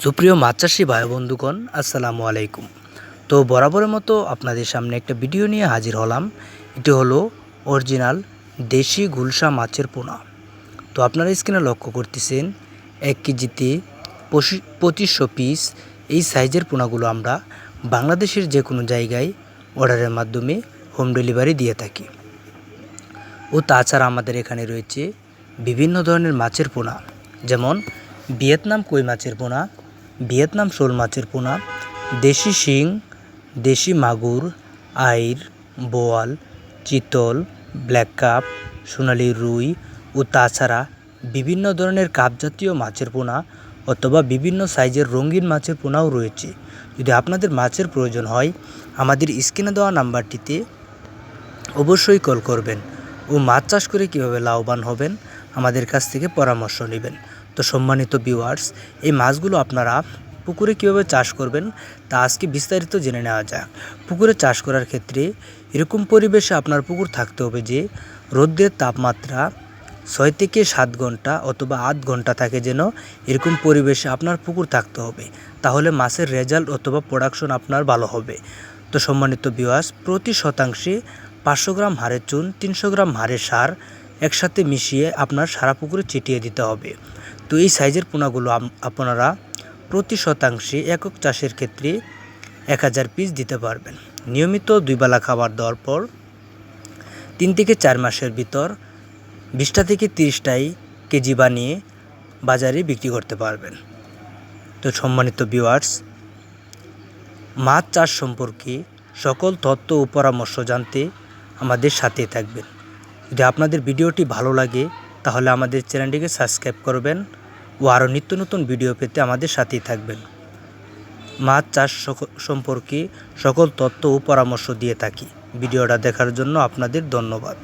সুপ্রিয় মাছ চাষি ভাই বন্ধুগণ, আসসালামু আলাইকুম। তো বরাবরের মতো আপনাদের সামনে একটা ভিডিও নিয়ে হাজির হলাম। এটি হলো অরিজিনাল দেশি গুলশা মাছের পোনা। তো আপনারা স্ক্রিনে লক্ষ্য করতেছেন, এক কেজিতে পঁচি- পঁচিশশো পিস এই সাইজের পোনাগুলো আমরা বাংলাদেশের যে কোনো জায়গায় অর্ডারের মাধ্যমে হোম ডেলিভারি দিয়ে থাকি। ও তাছাড়া আমাদের এখানে রয়েছে বিভিন্ন ধরনের মাছের পোনা, যেমন ভিয়েতনাম কই মাছের পোনা ভিয়েতনাম শোল মাছের পোনা, দেশি শিং, দেশি মাগুর, আইর, বোয়াল, চিতল, ব্ল্যাক কাপ, সোনালি রুই ও তাছাড়া বিভিন্ন ধরনের কাপ জাতীয় মাছের পোনা অথবা বিভিন্ন সাইজের রঙিন মাছের পোনাও রয়েছে। যদি আপনাদের মাছের প্রয়োজন হয়, আমাদের স্ক্রিনে দেওয়া নাম্বারটিতে অবশ্যই কল করবেন ও মাছ চাষ করে কীভাবে লাভবান হবেন, আমাদের কাছ থেকে পরামর্শ নেবেন। তো সম্মানিত ভিউয়ার্স এই মাছগুলো আপনারা পুকুরে কীভাবে চাষ করবেন তা আজকে বিস্তারিত জেনে নেওয়া যাক। পুকুরে চাষ করার ক্ষেত্রে এরকম পরিবেশে আপনার পুকুর থাকতে হবে যে, রৌদ্রের তাপমাত্রা ছয় থেকে সাত ঘণ্টা অথবা আধ ঘণ্টা থাকে যেন এরকম পরিবেশে আপনার পুকুর থাকতে হবে। তাহলে মাছের রেজাল্ট অথবা প্রোডাকশন আপনার ভালো হবে। তো সম্মানিত বিওয়াস প্রতি শতাংশে পাঁচশো গ্রাম হাড়ের চুন, তিনশো গ্রাম হাড়ের সার একসাথে মিশিয়ে আপনার সারা পুকুরে ছিটিয়ে দিতে হবে। তো এই সাইজের পোনাগুলো আপনারা প্রতি শতাংশে একক চাষের ক্ষেত্রে এক হাজার পিস দিতে পারবেন। নিয়মিত দুই বেলা খাবার দেওয়ার পর তিন থেকে চার মাসের ভিতর বিশটা থেকে তিরিশটাই কেজি বানিয়ে বাজারে বিক্রি করতে পারবেন। তো সম্মানিত ভিউয়ার্স মাছ চাষ সম্পর্কে সকল তথ্য ও পরামর্শ জানতে আমাদের সাথে থাকবেন। যদি আপনাদের ভিডিওটি ভালো লাগে তাহলে আমাদের চ্যানেলটিকে সাবস্ক্রাইব করবেন ও আরও নিত্য নতুন ভিডিও পেতে আমাদের সাথেই থাকবেন। মাছ চাষ সম্পর্কে সকল তথ্য ও পরামর্শ দিয়ে থাকি। ভিডিওটা দেখার জন্য আপনাদের ধন্যবাদ।